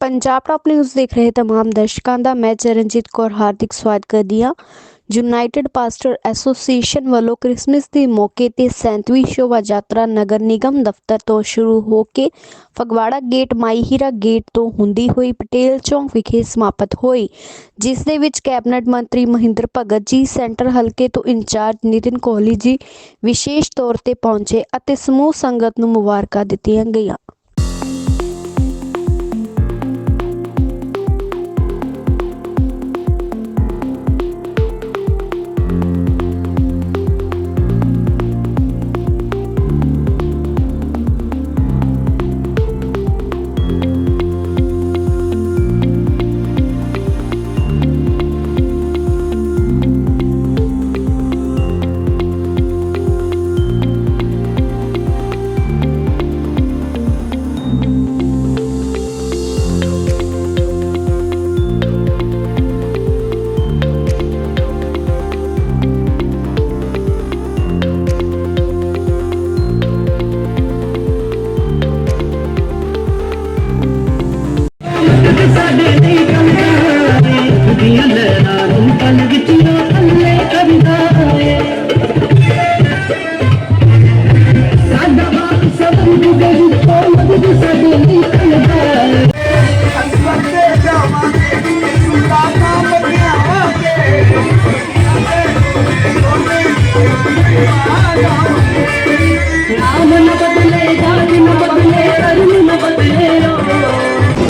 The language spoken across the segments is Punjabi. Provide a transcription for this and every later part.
ਪੰਜਾਬ ਟਾਪ ਨਿਊਜ਼ ਦੇਖ ਰਹੇ तमाम ਦਰਸ਼ਕਾਂ ਦਾ ਮੈਂ ਚਰਨਜੀਤ ਕੌਰ ਹਾਰਦਿਕ ਸਵਾਗਤ ਕਰਦੀ ਹਾਂ ਯੂਨਾਈਟਿਡ ਪਾਸਟਰ ਐਸੋਸੀਏਸ਼ਨ ਵੱਲੋਂ ਕ੍ਰਿਸਮਸ ਦੇ ਮੌਕੇ ਤੇ 37ਵੀਂ ਸ਼ੋਭਾ ਯਾਤਰਾ ਨਗਰ ਨਿਗਮ ਦਫ਼ਤਰ ਤੋਂ ਸ਼ੁਰੂ ਹੋ ਕੇ ਫਗਵਾੜਾ ਗੇਟ ਮਾਈ ਹੀਰਾ ਗੇਟ ਤੋਂ ਹੁੰਦੀ ਹੋਈ ਪਟੇਲ ਚੌਂਕ ਵਿਖੇ ਸਮਾਪਤ ਹੋਈ ਜਿਸ ਦੇ ਵਿੱਚ ਕੈਬਨਿਟ ਮੰਤਰੀ ਮਹਿੰਦਰ ਭਗਤ ਜੀ ਸੈਂਟਰ ਹਲਕੇ ਤੋਂ ਇੰਚਾਰਜ ਨਿਤਿਨ ਕੋਹਲੀ ਜੀ ਵਿਸ਼ੇਸ਼ ਤੌਰ ਤੇ ਪਹੁੰਚੇ ਅਤੇ ਸਮੂਹ ਸੰਗਤ ਨੂੰ ਮੁਬਾਰਕਾਂ ਦਿੱਤੀਆਂ ਗਈਆਂ ಮಿಯಲ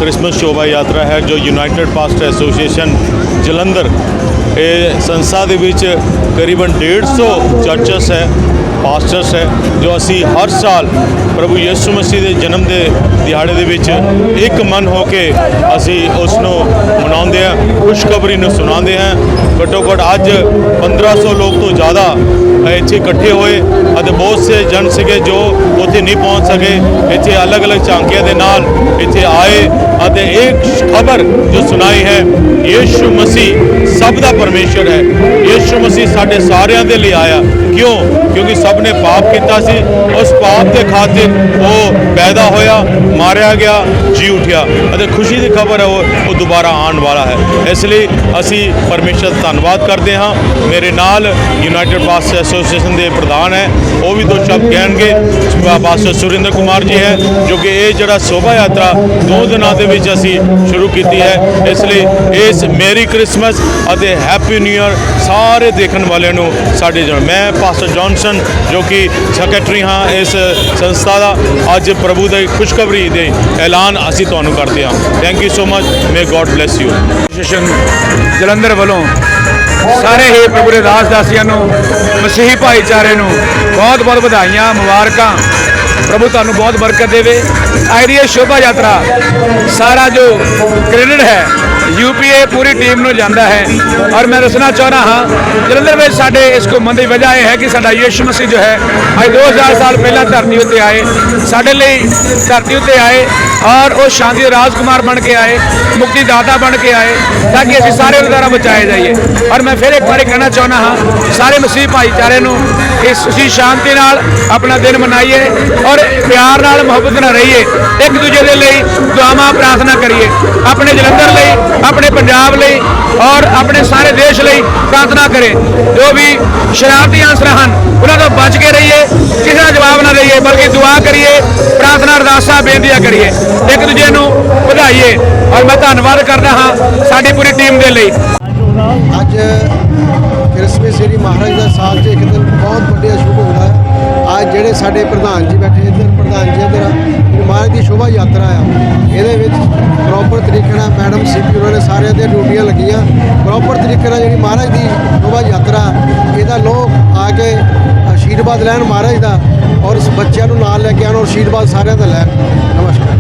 ਕ੍ਰਿਸਮਸ ਸ਼ੋਭਾ ਯਾਤਰਾ ਹੈ ਜੋ ਯੂਨਾਈਟਿਡ ਪਾਸਟਰ ਐਸੋਸੀਏਸ਼ਨ ਜਲੰਧਰ ਇਹ ਸੰਸਥਾ ਦੇ ਵਿੱਚ ਕਰੀਬਨ 150 ਚਰਚਸ ਹੈ, ਪਾਸਟਰਸ ਹੈ, ਜੋ ਅਸੀਂ ਹਰ ਸਾਲ ਪ੍ਰਭੂ ਯਿਸੂ ਮਸੀਹ ਦੇ ਜਨਮ ਦੇ ਦਿਹਾੜੇ ਦੇ ਵਿੱਚ ਇੱਕ ਮਨ ਹੋ ਕੇ ਅਸੀਂ ਉਸ ਨੂੰ ਮਨਾਉਂਦੇ ਹਾਂ, ਖੁਸ਼ਖਬਰੀ ਨੂੰ ਸੁਣਾਉਂਦੇ ਹਾਂ। ਘੱਟੋ ਘੱਟ ਅੱਜ 1500 ਲੋਕ ਤੋਂ ਜ਼ਿਆਦਾ ਇੱਥੇ ਇਕੱਠੇ ਹੋਏ ਅਤੇ ਬਹੁਤ ਸੇ ਜਨ ਸੀਗੇ ਜੋ ਉੱਥੇ ਨਹੀਂ ਪਹੁੰਚ ਸਕੇ। ਇੱਥੇ ਅਲੱਗ-ਅਲੱਗ ਝਾਂਕੀਆਂ ਦੇ ਨਾਲ ਇੱਥੇ ਆਏ ਅਤੇ ਇੱਕ ਖਬਰ ਜੋ ਸੁਣਾਈ ਹੈ, ਯੀਸ਼ੂ ਮਸੀਹ ਸਭ ਦਾ ਪਰਮੇਸ਼ਰ ਹੈ। ਯੀਸ਼ੂ ਮਸੀਹ ਸਾਡੇ ਸਾਰਿਆਂ ਦੇ ਲਈ ਆਇਆ। ਕਿਉਂ? ਕਿਉਂਕਿ ਸਭ ਨੇ ਪਾਪ ਕੀਤਾ ਸੀ। ਉਸ ਪਾਪ ਦੇ ਖਾਤਰ ਉਹ ਪੈਦਾ ਹੋਇਆ, ਮਾਰਿਆ ਗਿਆ, ਜੀ ਉਠਿਆ ਅਤੇ ਖੁਸ਼ੀ ਦੀ ਖਬਰ ਹੈ ਉਹ ਉਹ ਦੁਬਾਰਾ ਆਉਣ ਵਾਲਾ ਹੈ। ਇਸ ਲਈ ਅਸੀਂ ਪਰਮੇਸ਼ਰ ਦਾ ਧੰਨਵਾਦ ਕਰਦੇ ਹਾਂ। ਮੇਰੇ ਨਾਲ ਯੂਨਾਈਟਿਡ ਪਾਸਟਰ ਐਸੋਸੀਏਸ਼ਨ ਦੇ ਪ੍ਰਧਾਨ ਹੈ, ਉਹ ਵੀ ਦੋ ਸ਼ਬਦ ਕਹਿਣਗੇ। ਪਾਸਟਰ ਸੁਰਿੰਦਰ ਕੁਮਾਰ ਜੀ ਹੈ, ਜੋ ਕਿ ਇਹ ਜਿਹੜਾ ਸ਼ੋਭਾ ਯਾਤਰਾ ਦੋ ਦਿਨਾਂ ਦੇ ਵਿੱਚ ਅਸੀਂ ਸ਼ੁਰੂ ਕੀਤੀ ਹੈ। ਇਸ ਲਈ ਇਸ ਮੇਰੀ ਕ੍ਰਿਸਮਸ ਅਤੇ ਹੈਪੀ ਨਿਊ ਈਅਰ ਸਾਰੇ ਦੇਖਣ ਵਾਲਿਆਂ ਨੂੰ ਸਾਡੇ ਜਨ ਮੈਂ ਪਾਸਟਰ ਜੌਨਸਨ ਜੋ ਕਿ ਸੈਕਟਰੀ ਹਾਂ ਇਸ ਸੰਸਥਾ ਦਾ, ਅੱਜ ਪ੍ਰਭੂ ਦੀ ਖੁਸ਼ਖਬਰੀ ਦੇ ਐਲਾਨ ਅਸੀਂ ਤੁਹਾਨੂੰ ਕਰਦੇ ਹਾਂ। Thank you so much may God bless you Jalandhar ਵੱਲੋਂ ਸਾਰੇ ਹੀ ਪ੍ਰਭੂ ਦੇ ਦਾਸ ਦਾਸੀਆਂ ਨੂੰ ਮਸੀਹੀ ਭਾਈਚਾਰੇ ਨੂੰ ਬਹੁਤ ਬਹੁਤ ਵਧਾਈਆਂ ਮੁਬਾਰਕਾਂ। ਪ੍ਰਭੂ ਤੁਹਾਨੂੰ ਬਹੁਤ ਬਰਕਤ ਦੇਵੇ। ਅੱਜ ਦੀ ਇਹ ਸ਼ੋਭਾ ਯਾਤਰਾ, ਸਾਰਾ ਜੋ ਕ੍ਰੈਡਿਟ ਹੈ, ਯੂਪੀਏ ਪੂਰੀ ਟੀਮ ਨੂੰ ਜਾਂਦਾ ਹੈ। ਔਰ ਮੈਂ ਦੱਸਣਾ ਚਾਹੁੰਦਾ ਹਾਂ, ਜਲੰਧਰ ਵਿੱਚ ਸਾਡੇ ਇਸ ਘੁੰਮਣ ਦੀ ਵਜ੍ਹਾ ਇਹ ਹੈ ਕਿ ਸਾਡਾ ਯਿਸੂ ਮਸੀਹ ਜੋ ਹੈ, ਅੱਜ 2000 ਸਾਲ ਪਹਿਲਾਂ ਧਰਤੀ ਉੱਤੇ ਆਏ। ਸਾਡੇ ਲਈ ਧਰਤੀ ਉੱਤੇ ਆਏ ਔਰ ਉਹ ਸ਼ਾਂਤੀ ਦੇ ਰਾਜਕੁਮਾਰ ਬਣ ਕੇ ਆਏ ਮੁਕਤੀ ਦਾਤਾ ਬਣ ਕੇ ਆਏ, ਤਾਂ ਕਿ ਅਸੀਂ ਸਾਰੇ ਦੁਆਰਾ ਬਚਾਏ ਜਾਈਏ। ਔਰ ਮੈਂ ਫਿਰ ਇੱਕ ਵਾਰੀ ਕਹਿਣਾ ਚਾਹੁੰਦਾ ਹਾਂ, ਸਾਰੇ ਮਸੀਹ ਭਾਈਚਾਰੇ ਨੂੰ ਇਸ ਅਸੀਂ ਸ਼ਾਂਤੀ ਨਾਲ ਆਪਣਾ ਦਿਨ ਮਨਾਈਏ। ਔਰ ਪਿਆਰ ਨਾਲ ਮੁਹੱਬਤ ਨਾਲ ਰਹੀਏ, ਇੱਕ ਦੂਜੇ ਦੇ ਲਈ ਦੁਆਵਾਂ ਪ੍ਰਾਰਥਨਾ ਕਰੀਏ, ਆਪਣੇ ਜਲੰਧਰ ਲਈ, ਆਪਣੇ ਪੰਜਾਬ ਲਈ ਔਰ ਆਪਣੇ ਸਾਰੇ ਦੇਸ਼ ਲਈ ਪ੍ਰਾਰਥਨਾ ਕਰੇ। ਜੋ ਵੀ ਸ਼ਰਾਰਤੀ ਅੰਸਰ ਹਨ, ਉਹਨਾਂ ਤੋਂ ਬਚ ਕੇ ਰਹੀਏ, ਕਿਸੇ ਦਾ ਜਵਾਬ ਨਾ ਦਈਏ, ਬਲਕਿ ਦੁਆ ਕਰੀਏ, ਪ੍ਰਾਰਥਨਾ ਅਰਦਾਸਾਂ, ਬੇਨਤੀਆਂ ਕਰੀਏ। ਇੱਕ ਦੂਜੇ ਨੂੰ ਵਧਾਈਏ। ਔਰ ਮੈਂ ਧੰਨਵਾਦ ਕਰਦਾ ਹਾਂ ਸਾਡੀ ਪੂਰੀ ਟੀਮ ਦੇ ਲਈ। ਅੱਜ ਕ੍ਰਿਸਮਸ ਜਿਹੜੀ ਮਹਾਰਾਜ ਦਾ ਸਾਲ 'ਚ ਇੱਕ ਦਿਨ ਬਹੁਤ ਵੱਡੇ ਸ਼ੁਭ ਹੁੰਦਾ ਅੱਜ ਜਿਹੜੇ ਸਾਡੇ ਪ੍ਰਧਾਨ ਜੀ ਬੈਠੇ ਇੱਧਰ, ਪ੍ਰਧਾਨ ਜੀ ਇੱਧਰ ਮਹਾਰਾਜ ਦੀ ਸ਼ੋਭਾ ਯਾਤਰਾ ਆ। ਇਹਦੇ ਵਿੱਚ ਪ੍ਰੋਪਰ ਤਰੀਕੇ ਨਾਲ ਮੈਡਮ ਸੀਪੀ ਉਹਨਾਂ ਨੇ ਸਾਰਿਆਂ ਦੀਆਂ ਡਿਊਟੀਆਂ ਲੱਗੀਆਂ। ਪ੍ਰੋਪਰ ਤਰੀਕੇ ਨਾਲ ਜਿਹੜੀ ਮਹਾਰਾਜ ਦੀ ਸ਼ੋਭਾ ਯਾਤਰਾ, ਇਹਦਾ ਲੋਕ ਆ ਕੇ ਆਸ਼ੀਰਵਾਦ ਲੈਣ ਮਹਾਰਾਜ ਦਾ ਔਰ ਇਸ ਬੱਚਿਆਂ ਨੂੰ ਨਾਲ ਲੈ ਕੇ ਆਉਣ ਔਰ ਆਸ਼ੀਰਵਾਦ ਸਾਰਿਆਂ ਦਾ ਲੈਣ। ਨਮਸਕਾਰ।